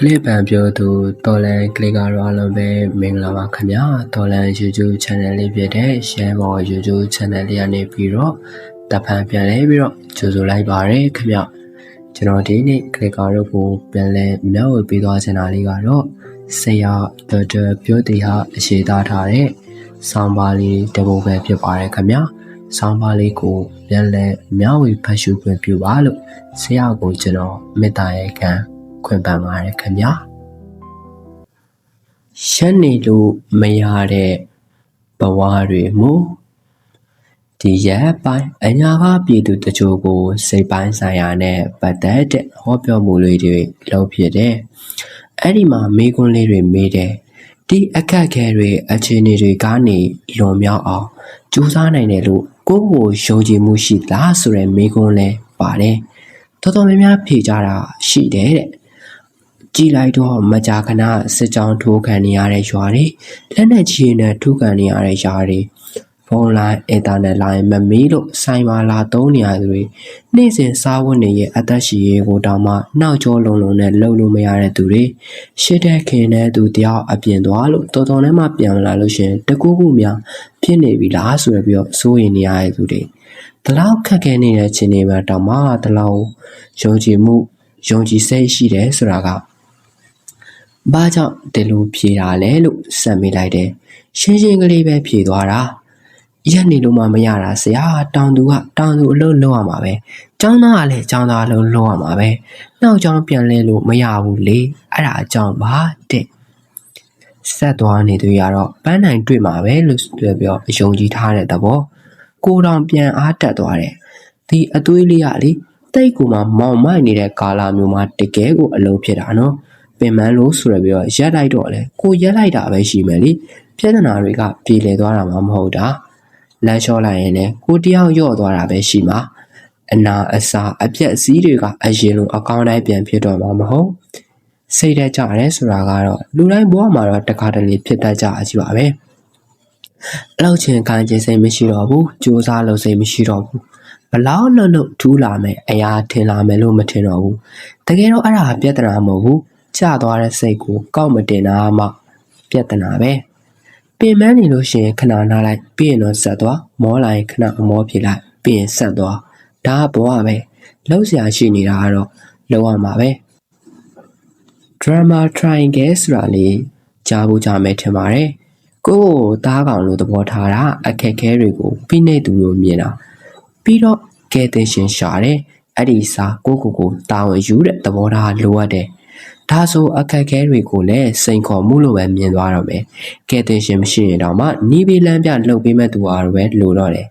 ကလစ်ပံပြောသူတော်လန်ကလစ်ကတော့အားလုံးပဲမင်္ဂလာပါခင်ဗျာတော်လန် YouTube channel လေးဖြစ်တဲ့ Share ဘော YouTube channel လေးကနေပြီးတော့တဖန်ပြန်လဲပြီးတော့ကြိုဆိုလိုက်ပါရခင်ဗျကျွန်တော်ဒီနေ့ကလစ်ကတော့ကိုပြန်လဲမျှဝေပေးသွားချင်တာလေးကတော့ဆရာဒေါက်တာပြောတီဟာအရှိသားထားတဲ့ဆောင်းပါးလေးတပုတ်ပဲဖြစ်ပါတယ်ခင်ဗျာဆောင်းပါးလေးကိုပြန်လဲမျှဝေဖတ်ရှုခွင့်ပြုပါလို့ဆရာကိုကျွန်တော်မေတ္တာရဲ့ခံ ခွင့်ပန်ပါတယ်ခင်ဗျာရှက်နေလို့မရတဲ့ဘဝတွေမူဒီရက်ပိုင်းအညာကပြည်သူတချို့ကို စိတ်ပိုင်းဆိုင်ရာနဲ့ပတ်သက်တဲ့ဟောပြောမှုလေးတွေလုပ်ဖြစ်တယ်အဲ့ဒီမှာမေးခွန်းလေးတွေမေးတယ်ဒီအခက်ခဲတွေအခြေအနေတွေကနေလွန်မြောက်အောင်ကြိုးစားနိုင်တယ်လို့ကိုယ့်ကိုယုံကြည်မှုရှိလားဆိုတဲ့မေးခွန်းလဲပါတယ်တော်တော်များများဖြေကြတာရှိတယ်တဲ့ ကြည်လိုက်တော့မကြာခဏစစ်ကြောင်းထိုးခံနေရတဲ့ရွာတွေလက်နဲ့ချီနဲ့ထိုးခံနေရတဲ့ရွာတွေဖုန်းလိုင်းအင်တာနက်လိုင်းမမီးလို့ဆိုင်ပါလာသုံးနေရသူတွေနေ့စဉ်စားဝတ်နေရဲ့အသက်ရှည်ရေးကိုတောင်မှနှောက်ကြောလုံးလုံးနဲ့လှုပ်လို့မရတဲ့သူတွေရှစ်တဲ့ခင်တဲ့သူတယောက်အပြင်သွားလို့တော်တော်နဲ့မှပြန်လာလို့ရှင်တကူးကူများဖြစ်နေပြီလားဆိုရပြီးတော့စိုးရင်နေရတဲ့သူတွေတလောက်ခက်ခဲနေတဲ့ခြင်းတွေမှာတောင်မှတလောက်ယုံကြည်မှုယုံကြည်စိတ်ရှိတယ်ဆိုတာက ဘာကြောင့်ဒီလိုဖြေတာလဲလို့စက်မိလိုက်တယ်ရှင်းရှင်းကလေးပဲဖြေသွားတာရက်နေလို့မှမရတာဆရာတောင်သူကတောင်သူအလုပ်လုပ်ရမှာပဲကျောင်းသားကလည်းကျောင်းသားအလုပ်လုပ်ရမှာပဲနောက်ကျောင်းပြန်လဲလို့မရဘူးလေအဲ့ဒါအကြောင်းပါတဲ့ဆက်သွားနေသူရတော့ပန်းနိုင်တွေ့မှာပဲလို့ပြောပြောအယုံကြည်ထားတဲ့သဘောကိုတောင်ပြန်အားတက်သွားတယ်ဒီအသွေးလေးကလေတိတ်ကူမှမောင်မိုက်နေတဲ့ကာလာမျိုးမှာတကယ်ကိုအလုံးဖြစ်တာနော် ပင်မလို့ဆိုရပြီးတော့ရက်လိုက်တော့လေကိုရက်လိုက်တာပဲရှိမယ်လေပြဿနာတွေကပြေလည်သွားတာမှမဟုတ်တာလမ်းလျှောလိုက်ရင်လည်းကိုတယောက်ယော့သွားတာပဲရှိမှာအနာအစာအပြက်စီးတွေကအရင်လိုအကောင်းတိုင်းပြန်ဖြစ်တော့မှာမဟုတ်စိတ်တကြရဲဆိုတာကတော့လူတိုင်းဘဝမှာတော့တခါတလေဖြစ်တတ်ကြအကြီးပါပဲအလောက်ချင်းခံခြင်းစိတ်မရှိတော့ဘူးစူးစမ်းလို့စိတ်မရှိတော့ဘူးဘလောက်လှုပ်လှုပ်ထူးလာမယ်အရာထင်လာမယ်လို့မထင်တော့ဘူးတကယ်တော့အဲ့ဒါပြဿနာမဟုတ်ဘူး ကျသွားတဲ့စိတ်ကိုကောက်မတင်တာမှပြဿနာပဲပင်မနေလို့ရှိရင်ခဏနားလိုက်ပြီးရင်တော့ဆက်သွားမောလာရင်ခဏအမောပြေလိုက်ပြီးရင်ဆက်သွားဒါကဘဝပဲလှုပ်ရှားရှိနေတာကတော့လောက်ရမှာပဲ drama triangle ဆိုတာလေးကြားဖို့ကြားမယ်ထင်ပါတယ်ကိုယ့်ကိုသားကောင်လို့သဘောထားတာအခက်ခဲတွေကိုဖိနှိပ်သူလို့မြင်တာပြီးတော့ကဲတင်ရှင်ရှာတယ်အဲ့ဒီစာကိုကိုကိုတာဝန်ယူတဲ့သဘောထားလိုအပ်တယ် ဒါဆိုအခက်ခဲတွေကိုလည်းစိန်ခေါ်မှုလို့ပဲမြင်သွားတော့မယ်ကဲတင်ရှင်မရှိရင်တော့မှနီးပြီးလမ်းပြလှုပ်ပေးမဲ့သူအားပဲလိုတော့တယ်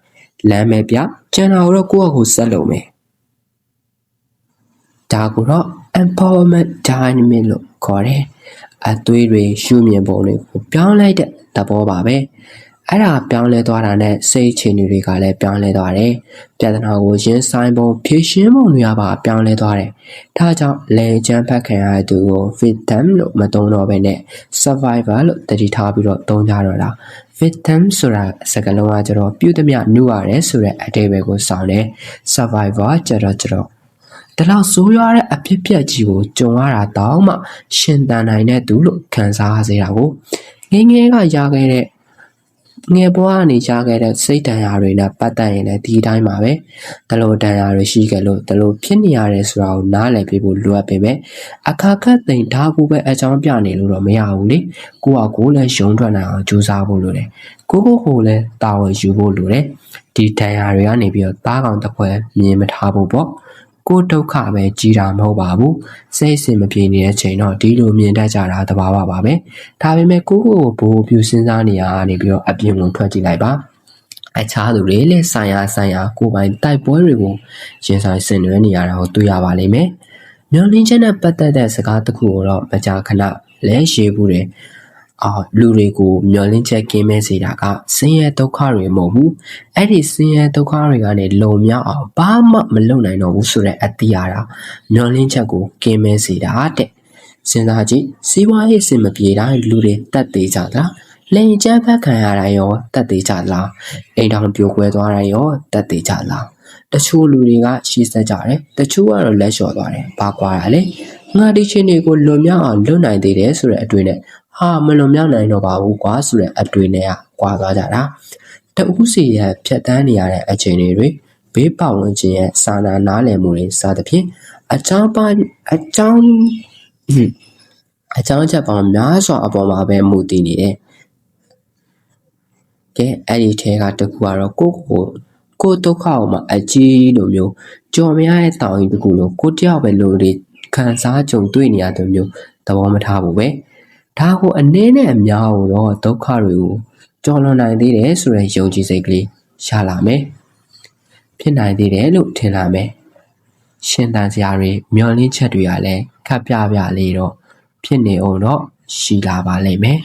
လမ်းမဲ့ပြကျန်တာတော့ကိုယ့်အကိုဆက်လုပ်မယ်ဒါကိုတော့ empowerment dynamic လို့ခေါ်တယ်အသွေးတွေရှုမြင်ပုံတွေကိုပြောင်းလိုက်တဲ့သဘောပါပဲ အဲ့ဒါပြောင်းလဲသွားတာနဲ့စိတ်အခြေအနေတွေကလည်းပြောင်းလဲသွားတယ်ပြဿနာကိုရင်ဆိုင်ပုံဖြေရှင်းပုံတွေကပါပြောင်းလဲသွားတယ်ဒါကြောင့်လေချမ်းဖတ်ခံရတဲ့သူကို victim လို့မသုံးတော့ဘဲနဲ့ survivor လို့တတိထားပြီးတော့သုံးကြတော့တာ victim ဆိုတာစကားလုံးကကျတော့ပြုသမျှနှုတ်ရတယ်ဆိုတဲ့အတိတ်ပဲကိုဆောင်တယ် survivor ကျတော့ကျတော့ဒါလောက်ဆိုးရွားတဲ့အဖြစ်ပြက်ကြီးကိုကြုံရတာတောင်မှရှင်တန်နိုင်တဲ့သူလို့ခံစားရစေတာကိုငငယ်ကရခဲ့တဲ့ ငယ်ဘဝကနေရခဲ့တဲ့စိတ်တန်ရာတွေနဲ့ပတ်သက်ရင်လည်းဒီတိုင်းပါပဲဒလိုတန်ရာတွေရှိကြလို့ဒလိုဖြစ်နေရတယ်ဆိုတာကိုနားလည်ပြဖို့လိုအပ်ပေမဲ့အခါခတ်သိမ်ဒါကူပဲအကြောင်းပြနေလို့တော့မရဘူးလေကိုကကိုလည်းရုံထွက်နိုင်အောင်ကြိုးစားဖို့လိုတယ်ကိုကိုကိုလည်းတာဝန်ယူဖို့လိုတယ်ဒီတန်ရာတွေကနေပြီးတော့သားကောင်တစ်ခွဲမြင်မထားဖို့ပေါ့ ကိုဒုက္ခပဲကြီးတာမဟုတ်ပါဘူးစိတ်စင်မပြေနေတဲ့ချိန်တော့ဒီလိုမြင်တတ်ကြတာတဘာဝပါပဲဒါပေမဲ့ကိုကိုကိုဘိုးပြူစဉ်းစားနေရနေပြီးတော့အပြင်ကိုထွက်ကြည့်လိုက်ပါအခြားသူတွေလည်းဆိုင်ရာဆိုင်ရာကိုပိုင်တိုက်ပွဲတွေကိုရင်ဆိုင်ဆင်နွှဲနေရတာကိုတွေ့ရပါလိမ့်မယ်။မျောလင်းချက်နဲ့ပတ်သက်တဲ့စကားတစ်ခုကိုတော့မကြာခဏလဲရှည်ဘူးတယ် အာလူတွေကိုမျောလင်းချက်ကင်းမဲ့စေတာကဆင်းရဲဒုက္ခတွေမဟုတ်ဘူးအဲ့ဒီဆင်းရဲဒုက္ခတွေကနေလုံမြောက်အောင်ဘာမှမလုပ်နိုင်တော့ဘူးဆိုတဲ့အတိအရာမျောလင်းချက်ကိုကင်းမဲ့စေတာတဲ့စဉ်းစားကြည့်စီးပွားရေးစင်မပြေတိုင်းလူတွေတက်သေးကြသလားလိန်ကျန်းဖက်ခံရတာရောတက်သေးကြသလားအိမ်တောင်ပြိုကွဲသွားတာရောတက်သေးကြသလားတချို့လူတွေကရှေ့ဆက်ကြတယ်တချို့ကတော့လက်လျှော့သွားတယ်ဘာကွာတာလဲငါဒီချင်းတွေကိုလွန်မြောက်အောင်လုပ်နိုင်သေးတယ်ဆိုတဲ့အတွေ့နဲ့ ဟာမလွန်မြောက်နိုင်တော့ပါဘူးကွာဆိုတဲ့အတွေ့နဲ့ကကွာသွားကြတာတဦးစီရဲ့ဖြတ်တန်းနေရတဲ့အချိန်တွေဘေးပတ်ဝန်းကျင်ရဲ့စာနာနားလည်မှုတွေစသဖြင့်အကြောင်းပိုင်းအကြောင်းအကြောင်းချက်ပေါင်းများစွာအပေါ်မှာပဲမူတည်နေတယ်ကဲအဲ့ဒီထဲကတခုကတော့ကိုကိုကိုဒုက္ခကိုမှအကြီးလိုမျိုးကြော်မရတဲ့တောင်ကြီးတခုလိုကိုတယောက်ပဲလိုတွေခံစားကြုံတွေ့နေရတဲ့မျိုးသဘောမထားဘူးပဲ ဒါကိုအနည်းနဲ့အများကိုတော့ဒုက္ခတွေကိုကြော်လွန်နိုင်သေးတယ်ဆိုတဲ့ယုံကြည်စိတ်ကလေးရှာလာမယ်ဖြစ်နိုင်သေးတယ်လို့ထင်လာမယ်ရှင်တန်စရာတွေမျောလင်းချက်တွေကလည်းခပ်ပြပြလေးတော့ဖြစ်နေအောင်တော့ရှိလာပါလိမ့်မယ်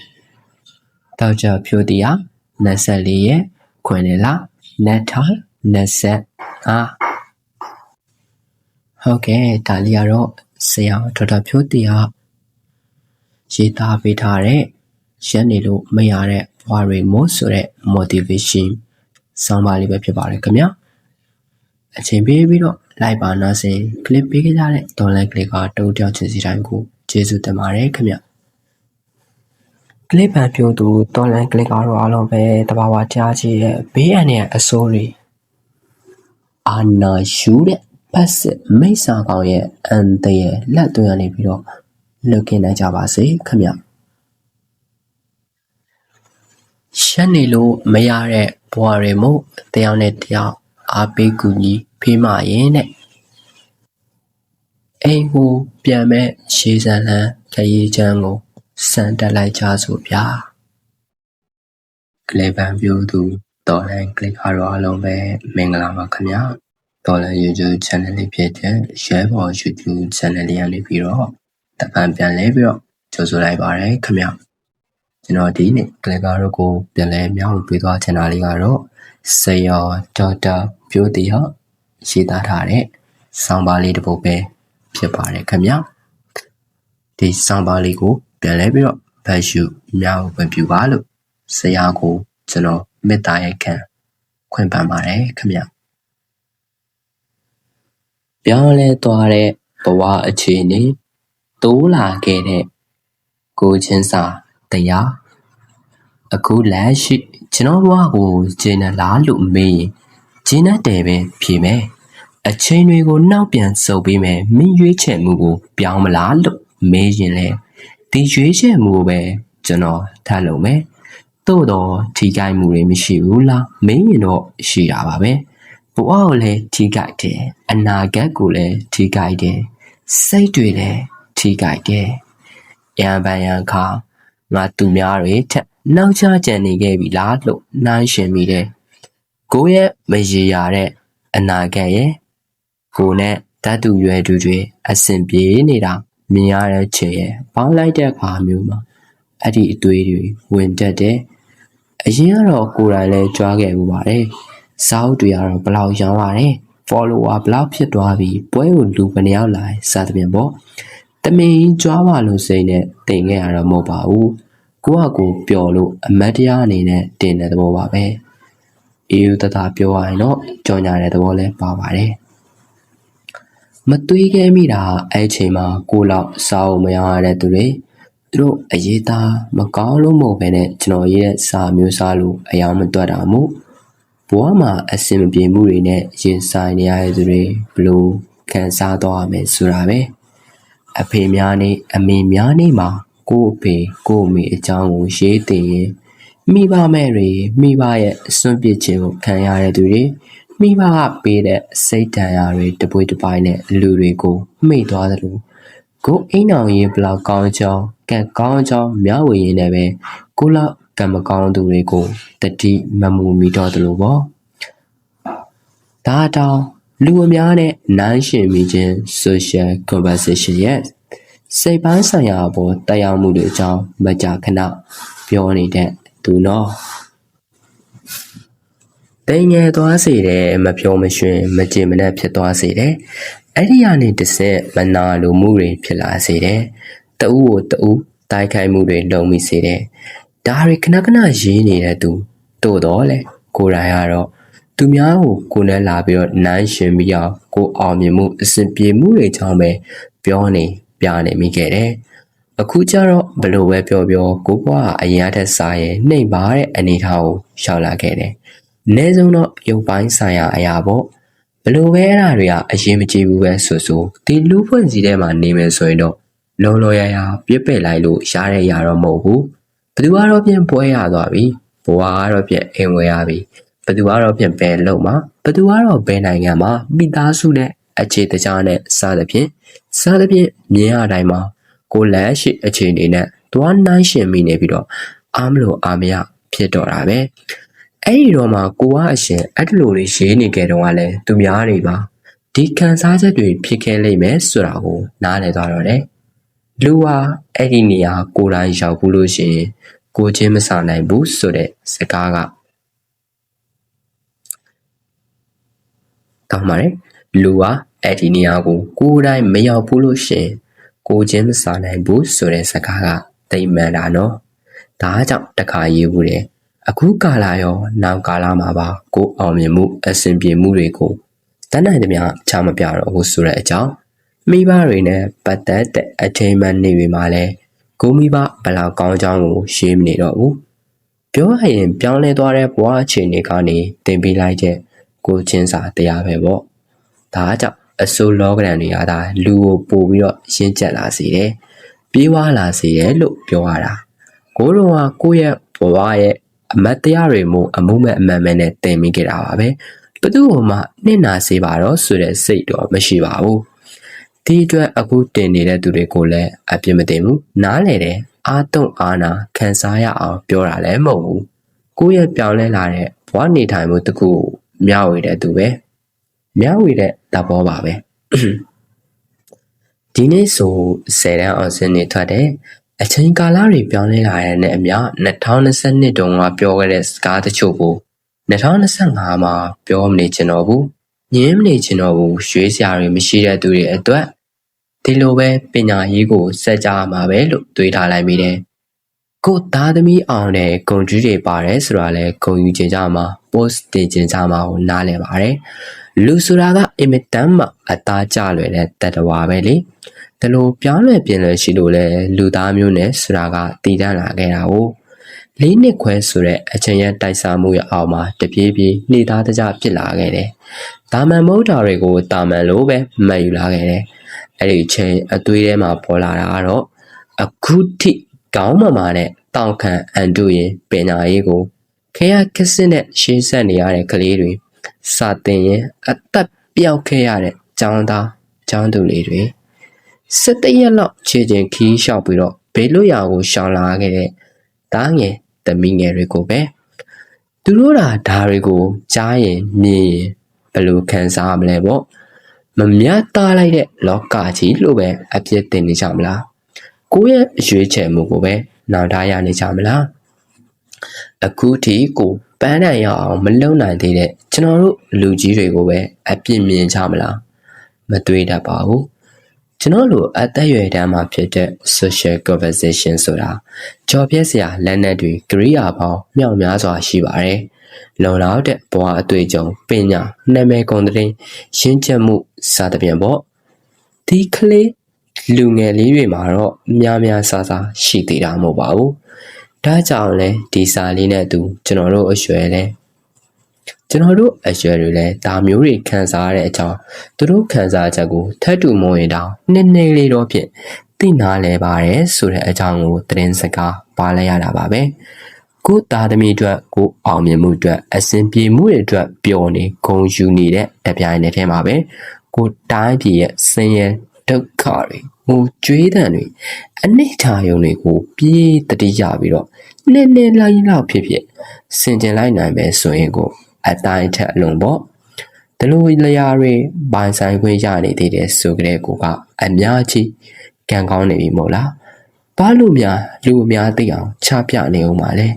တောက်ကြဖြိုးတရား24ရက်ခွင်လလနတ်ထောင်20အားဟုတ်ကဲ့ဒါလေးကတော့ဆရာဒေါက်တာဖြိုးတရား ရေးသားပေးထားတဲ့ရက်နေလို့မရတဲ့ဘွားတွေမို့ဆိုတဲ့ motivation ဆောင်းပါးလေးပဲဖြစ်ပါတယ်ခင်ဗျာအချိန်ပေးပြီးတော့လိုက်ပါနာစင် clip ပေးကြတဲ့ online clip ကတုံးတောက်ချင်စီတိုင်းကိုကျေးဇူးတင်ပါတယ်ခင်ဗျာကလစ်ပန်ပြိုသူတော်လန်ကလစ်ကတော့အားလုံးပဲတဘာဝကြားကြီးရဲ့ဘေးအန္တရာယ်အစိုးတွေအာနာယူတဲ့ဖက်စစ်မိတ်ဆာကောင်ရဲ့အန်တရဲ့လက်သွင်းရနေပြီးတော့ လွတ်ကင်းနိုင်ကြပါစေခင်ဗျရှက်နေလို့မရတဲ့ဘွားတွေမို့တယောက်နဲ့တယောက်အားပေးကူညီဖေးမရင်တဲ့အိမ်ကိုပြန်မဲ့ရှေးစံလန်းခရီးချမ်းကိုစံတက်လိုက်ကြစို့ဗျာကလေးပန်ပြိုသူတော်လန်ကလစ်ကတော့အားလုံးပဲမင်္ဂလာပါခင်ဗျာတော်လန် YouTube channel လေးဖြစ်တဲ့ Share ပေါ် YouTube channel လေးကနေပြီးတော့ တပံပြန်လဲပြီးတော့ကြိုဆိုလိုက်ပါရခင်ဗျာကျွန်တော်ဒီနေ့ကလစ်ကတော့ကိုပြန်လဲမြောက်ပေးသွားချင်တာလေးကတော့ဆရာဒေါက်တာပြိုတီဟာရေးသားထားတဲ့ဆောင်းပါးလေးတစ်ပုဒ်ပဲဖြစ်ပါတယ်ခင်ဗျာဒီဆောင်းပါးလေးကိုပြန်လဲပြီးတော့ဗတ်ရှုမြောက်ဝင်ပြပါလို့ဆရာကိုကျွန်တော်မေတ္တာရိုက်ခံခွင့်ပန်ပါတယ်ခင်ဗျပြောင်းလဲသွားတဲ့ဘဝအခြေအနေ တိုးလာခဲ့တဲ့ကိုချင်းစာတရားအခုလက်ရှိကျွန်တော်ဘဝကိုဂျင်းနဲ့လားလို့မေးရင်ဂျင်းနဲ့တယ်ပဲဖြေမယ်အချိန်တွေကိုနောက်ပြန်စုပ်ပေးမယ်မင်းရွေးချယ်မှုကို ပြောင်းမလားလို့မေးရင်လဲဒီရွေးချယ်မှုကိုပဲကျွန်တော်ထားလို့မယ်သို့တော့ထိကြိုက်မှုတွေမရှိဘူးလားမင်းရင်တော့ရှိတာပါပဲဘဝကိုလည်းထိကြိုက်တယ်အနာဂတ်ကိုလည်းထိကြိုက်တယ်စိတ်တွေလည်း ထိကြိုက်တယ်ရံပန်ရံခါငါသူများတွေထက်နောက်ချကြံနေခဲ့ပြီလားလို့နှိုင်းရှင်မိတယ်ကိုရဲ့မရေရာတဲ့အနာဂတ်ရဲ့ကိုနဲ့ဓာတ်တူရွယ်တူတွေအဆင်ပြေနေတာမြင်ရတဲ့ချိန်ရဲ့ပေါင်းလိုက်တဲ့အခါမျိုးမှာအဲ့ဒီအသွေးတွေဝင်တက်တယ်အရင်ကတော့ကိုယ်တိုင်လည်းကြွားခဲ့မှုပါတယ်စာအုပ်တွေကတော့ဘလောက်ရောင်းရတယ် follower ဘလောက်ဖြစ်သွားပြီပွဲကိုလူဘယ်နှယောက်လာစသဖြင့်ပေါ့ တမင်ကြွားပါလို့စိတ်နဲ့တင်ခဲ့ရတော့မဟုတ်ပါဘူးကိုကကိုပျော်လို့အမတ်တရားအနေနဲ့တင်တဲ့သဘောပါပဲအေးယူတတာပြောရရင်တော့ကြော်ညာတဲ့သဘောလဲပါပါတယ်မသွေးခဲမိတာအဲ့ချိန်မှာကိုလောက်စာအုပ်မရရတဲ့သူတွေသူတို့အရေးသားမကောင်းလို့မဟုတ်ပဲနဲ့ကျွန်တော်ရေးတဲ့စာမျိုးစားလို့အယောင်မတွက်တာမို့ဘဝမှာအဆင်မပြေမှုတွေနဲ့ရင်ဆိုင်နေရတဲ့သူတွေဘလို့ခံစားတော့ရမယ်ဆိုတာပဲ အဖေများနေအမေများနေမှာကို့အဖေကို့အမေအကြောင်းကိုရေးတင်ရင်မိဘမဲ့တွေမိဘရဲ့အစွန့်ပစ်ခြင်းကိုခံရတဲ့သူတွေမိဘကပေးတဲ့စိတ်တန်ရာတွေတပွေတပိုင်းနဲ့လူတွေကိုမှိတ်သွားသလိုကိုအိမ်အောင်ရေးဘလောက်ကောင်းကြောင်းကံကောင်းကြောင်းမျှဝေရင်းနဲ့ပဲကိုလောက်ကံမကောင်းသူတွေကိုတတိမမူမိတော့သလိုပေါ့ဒါတောင် လူအများနဲ့နိုင်ရှင်မိခြင်း social conversation ရဲ့စိတ်ပိုင်းဆိုင်ရာအပေါ်တရားမှုတွေအကြောင်းမကြာခဏပြောနေတဲ့သူနော်တိမ်ငယ်သွားစေတယ်မပြောမရွှင်မကြင်မနဲ့ဖြစ်သွားစေတယ်အဲ့ဒီကနေတစ်ဆက်မနာလိုမှုတွေဖြစ်လာစေတယ်တအူးကိုတအူးတိုက်ခိုက်မှုတွေလုပ်မိစေတယ်ဒါတွေခဏခဏရေးနေတဲ့သူတို့တော့လေကိုယ်တိုင်ကတော့ သူများကိုကိုယ်နဲ့လာပြီးတော့နန်းရှင်ပြီးအောင်ကိုအောင်မြင်မှုအစဉ်ပြေမှုတွေကြောင့်ပဲပြောနေပြနေမိခဲ့တယ်။အခုကျတော့ဘလို့ပဲပြောပြောကိုဘွားကအရင်အထက်စားရဲ့နှိမ်ပါတဲ့အနေထားကိုရောက်လာခဲ့တယ်။အနည်းဆုံးတော့ရုပ်ပိုင်းဆိုင်ရာအရာပေါ့ဘလို့ပဲအဲ့ဒါတွေကအရင်မကြည့်ဘူးပဲဆိုဆိုဒီလူဖွင့်စီထဲမှာနေမယ်ဆိုရင်တော့လောလောရရပြစ်ပယ်လိုက်လို့ရတဲ့ຢာတော့မဟုတ်ဘူးဘသူကတော့ပြင်ပွဲရသွားပြီဘွားကတော့ပြင်အိမ်ဝယ်ရပြီ ဘသူကတော့ပြင်ပဲလုံးမှာဘသူကတော့ဘယ်နိုင်ငံမှာမိသားစုနဲ့အခြေတကြားနဲ့စသဖြင့်စသဖြင့်မြင်ရတိုင်းမှာကိုလက်ရှိအခြေအနေနဲ့သွားနှိုင်းရှင်မိနေပြီးတော့အားမလို့အားမရဖြစ်တော့တာပဲအဲ့ဒီတော့မှကိုကအရှင်အဲ့ဒီလိုတွေရေးနေကြတော့ကလည်းသူများတွေပါဒီခံစားချက်တွေဖြစ်ခဲ့လိမ့်မယ်ဆိုတာကိုနားလည်သွားတော့တယ်လူဟာအဲ့ဒီနေရာကိုယ်တိုင်ရောက်ဘူးလို့ရှိရင်ကိုချင်းမဆနိုင်ဘူးဆိုတဲ့စကားက တောင်းပါတယ်လူဟာအဲ့ဒီနေရာကိုကိုယ်တိုင်မရောက်ဘူးလို့ရှိရင်ကိုချင်းမဆနိုင်ဘူးဆိုတဲ့စကားကတိမ်မှန်တာနော်ဒါကြောင့်တခါရေးဘူးတယ်အခုကာလရောနောက်ကာလမှာပါကိုအောင်မြင်မှုအဆင်ပြေမှုတွေကိုတန်းနိုင်သမျှချမပြတော့ဘူးဆိုတဲ့အကြောင်းမိဘတွေနဲ့ပတ်သက်တဲ့အချိန်မှနေပြီမှာလဲကိုမိဘဘလောက်ကောင်းကြောင်းကိုရှင်းမနေတော့ဘူးပြောရရင်ပြောင်းလဲသွားတဲ့ဘဝအခြေအနေကနေတင်ပေးလိုက်တဲ့ ကိုချင်းစာတရားပဲပေါ့ဒါကြောင့်အစိုးလောကရန်တွေကဒါလူကိုပို့ပြီးတော့ရှင်းကျက်လာစေတယ်ပြေးဝလာစေတယ်လို့ပြောရတာကိုတော်ကကိုယ့်ရဲ့ဘဝရဲ့အမတ်တရားတွေမို့အမှုမဲ့အမှန်မဲ့နဲ့တင်မိခဲ့တာပါပဲဘသူ့ဟိုမှနှိမ့်နာစေပါတော့ဆိုတဲ့စိတ်တော့မရှိပါဘူးဒီအတွက်အခုတင်နေတဲ့သူတွေကိုလည်းအပြစ်မတင်ဘူးနားလေတယ်အာတုံအာနာခံစားရအောင်ပြောတာလည်းမဟုတ်ဘူးကိုယ့်ရဲ့ပြောင်းလဲလာတဲ့ဘဝနေထိုင်မှုတစ်ခု မျှဝေတဲ့သူပဲမျှဝေတဲ့သဘောပါပဲဒီနေ့ဆို10တန်းအောင်စင်းနေထွက်တယ်အချိန်ကာလတွေပြောင်းလဲလာတဲ့နဲ့အမျှ2022တုန်းကပြောခဲ့တဲ့စကားတချို့ကို2025မှာပြောမနေချင်တော့ဘူးညင်းမနေချင်တော့ဘူးရွှေစရာတွေမရှိတဲ့သူတွေအတွက်ဒီလိုပဲပညာရေးကိုစက်ကြမှာပဲလို့တွေးထားလိုက်မိတယ် ကိုသားသမီးအောင်တဲ့ဂုံကြီးတွေပါတယ်ဆိုတာလဲဂုံယူချင်ကြမှာ post တင်ချင်ကြမှာကိုနားလည်ပါတယ်လူဆိုတာကအင်မတန်မှအသားကျလွယ်တဲ့တတဝါပဲလေဒါလိုပြောင်းလဲပြင်လဲရှိလို့လဲလူသားမျိုးနဲ့ဆိုတာကတည်တံ့လာခဲ့တာကိုလေးနှစ်ခွဲဆိုတဲ့အချိန်ရတိုက်စားမှုရဲ့အောက်မှာတပြေးပြေးနှိသားတကြဖြစ်လာခဲ့တယ်။ဒါမှန်မဟုတ်တာတွေကိုတာမန်လို့ပဲမှတ်ယူလာခဲ့တယ်။အဲ့ဒီအချိန်အသွေးထဲမှာပေါ်လာတာကတော့အခုထိ ကောင်းမမာနဲ့တောက်ခံအန်တူရင်ပညာရေးကိုခဲရခက်စစ်နဲ့ရှေးဆက်နေရတဲ့ကလေးတွေစာတင်ရင်အသက်ပြောက်ခဲ့ရတဲ့ចောင်းသားចောင်းသူလေးတွေ၁၇ရက်လောက်ခြေချင်းခီးလျှောက်ပြီးတော့ဘေးလွတ်ရာကိုရှောင်လာခဲ့တဲ့တားငယ်သမီးငယ်တွေကိုပဲသူတို့သာဓာတွေကိုကြားရင်မြင်ရင်ဘယ်လိုခံစားမလဲပေါ့မမြတ်တားလိုက်တဲ့လောကကြီးလို့ပဲအပြစ်တင်နေကြမလား ကိုယ့်ရဲ့ရွေးချယ်မှုကိုပဲနောင်တရနေကြမလားအခုထိကိုပန်းတိုင်ရအောင်မလုံနိုင်သေးတဲ့ကျွန်တော်တို့လူကြီးတွေကိုပဲအပြစ်မြင်ကြမလားမတွေးတတ်ပါဘူးကျွန်တော်လိုအသက်အရွယ်တန်းမှာဖြစ်တဲ့ social conversation ဆိုတာကြော်ပြက်စရာလက်နက်တွေကရိယာပေါင်းမြောက်များစွာရှိပါတယ်။လုံလောက်တဲ့ဘဝအတွေ့အကြုံပညာနာမည်ကုန်တဲ့ရှင်းချက်မှုစသဖြင့်ပေါ့။ဒီကလေး လူငယ်လေးတွေမှာတော့များများဆဆရှိသေးတာမဟုတ်ပါဘူး။ဒါကြောင့်လဲဒီစာလေးနဲ့တူကျွန်တော်တို့အရွယ်လဲကျွန်တော်တို့အရွယ်တွေလည်းဒါမျိုးတွေခံစားရတဲ့အကြောင်းသူတို့ခံစားချက်ကိုထပ်တူမဝင်တောင်နည်းနည်းလေးတော့ဖြင့်သိနာလဲပါတယ်ဆိုတဲ့အကြောင်းကိုသတင်းစကားပါလဲရတာပါပဲကိုသားသမီးအတွက်ကိုအောင်မြင်မှုအတွက်အစဉ်ပြေမှုတွေအတွက်ပျော်နေဂုဏ်ယူနေတဲ့တပြိုင်တည်းထဲမှာပဲကိုတိုင်းပြည်ရဲ့ဆင်းရဲ ဒုက္ခတွေဟိုကြွေးတံတွေအနိဋ္ဌာယုံတွေကိုပြေးတတိရပြီးတော့နည်းနည်းလိုက်လောက်ဖြစ်ဖြစ်ဆင်ကျင်လိုက်နိုင်ပဲဆိုရင်ကိုအတိုင်းထက်အလုံးပေါ့ဒီလိုလျာတွေပိုင်ဆိုင်ခွင့်ရနေသေးတယ်ဆိုကြတဲ့ကိုကအများကြီးကံကောင်းနေပြီမို့လားဘာလို့များလူအများသိအောင်ချပြနေအောင်ပါလဲ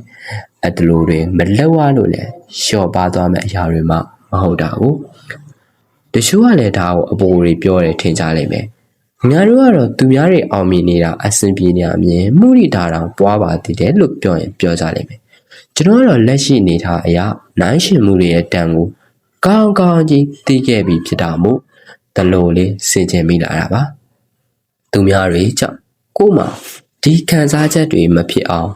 အဲ့ဒီလိုတွေမလောက်ရလို့လဲလျှော့ပါသွားမယ့်အရာတွေမှမဟုတ်တာဘူးတချို့ကလည်းဒါကိုအပေါ်တွေပြောတယ်ထင်ကြလိမ့်မယ် ငါတို့ကတော့သူများတွေအောင်မြင်နေတာအဆင်ပြေနေအမြင်မှုရိတာတောင်ပွားပါသေးတယ်လို့ပြောရင်ပြောကြလိမ့်မယ်ကျွန်တော်ကတော့လက်ရှိအနေထားအရာနိုင်ရှင်မှုတွေရဲ့တန်ကိုကောင်းကောင်းကြီးသိခဲ့ပြီးဖြစ်တာမို့ဒလိုလေးစင်ကြင်မိလာတာပါသူများတွေကြောင့်ကို့မှာဒီခံစားချက်တွေမဖြစ်အောင်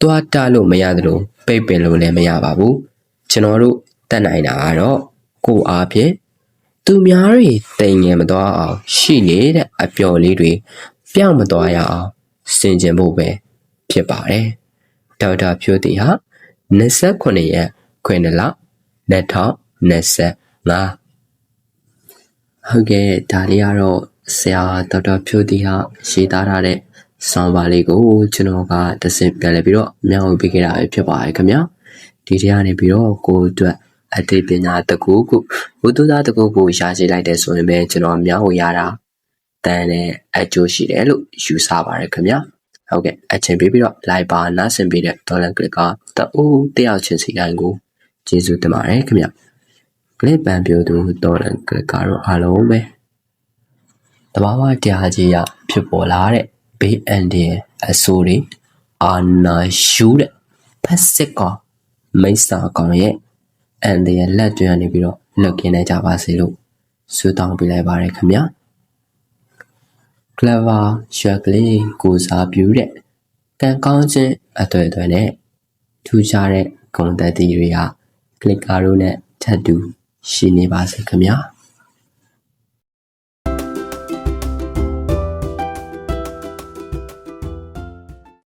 တွားတလို့မရသလိုပိတ်ပင်လို့လည်းမရပါဘူးကျွန်တော်တို့တတ်နိုင်တာကတော့ကို့အားဖြင့် သူများတွေတိမ်ငယ်မသွားအောင်ရှိနေတဲ့အပျော်လေးတွေပြောင်းမသွားရအောင်စင်ကြင်ဖို့ပဲဖြစ်ပါတယ်ဒေါက်တာဖြိုးတီဟာ29ရက်ခွင်လ2025ဟုတ်ကဲ့ဒါလေးကတော့ဆရာဒေါက်တာဖြိုးတီဟာရေးသားထားတဲ့ဆောင်းပါးလေးကိုကျွန်တော်ကတစ်စင်ပြန်လဲပြီးတော့မျှဝေပေးခဲ့တာပဲဖြစ်ပါတယ်ခင်ဗျာဒီထဲကနေပြီးတော့ကိုယ့်အတွက် အသိပညာတစ်ခုခုဘုသူသားတစ်ခုခုရရှိလိုက်တဲ့ဆိုရင်ပဲကျွန်တော်မျှဝေရတာတန်တဲ့အကျိုးရှိတယ်လို့ယူဆပါတယ်ခင်ဗျာဟုတ်ကဲ့အချိန်ပေးပြီးတော့ live ပါနားဆင်ပေးတဲ့ dollar click ကတအူးတယောက်ချင်းစီတိုင်းကိုကျေးဇူးတင်ပါတယ်ခင်ဗျာ clip ပန်ပြိုသူ dollar click ကတော့အားလုံးပဲတဘာဝတရားကြီးရဖြစ်ပေါ်လာတဲ့ဘေးအန္တရာယ်အဆိုးတွေအာနာယူတဲ့ဖက်စစ်ကောင်မိစ္ဆာကောင်ရဲ့ အန္တရာယ်လက်တွဲနေပြီးတော့လွတ်ကင်းနေကြပါစေလို့ဆုတောင်းပေးလိုက်ပါရခင်ဗျာ clever ရွက်ကလေးကိုစားပြုတဲ့ကံကောင်းခြင်းအတွေ့အကြုံနဲ့ထူးခြားတဲ့ဂုဏ်သက်တည်တွေက click ကားတို့နဲ့ထပ်တူရှိနေပါစေခင်ဗျာ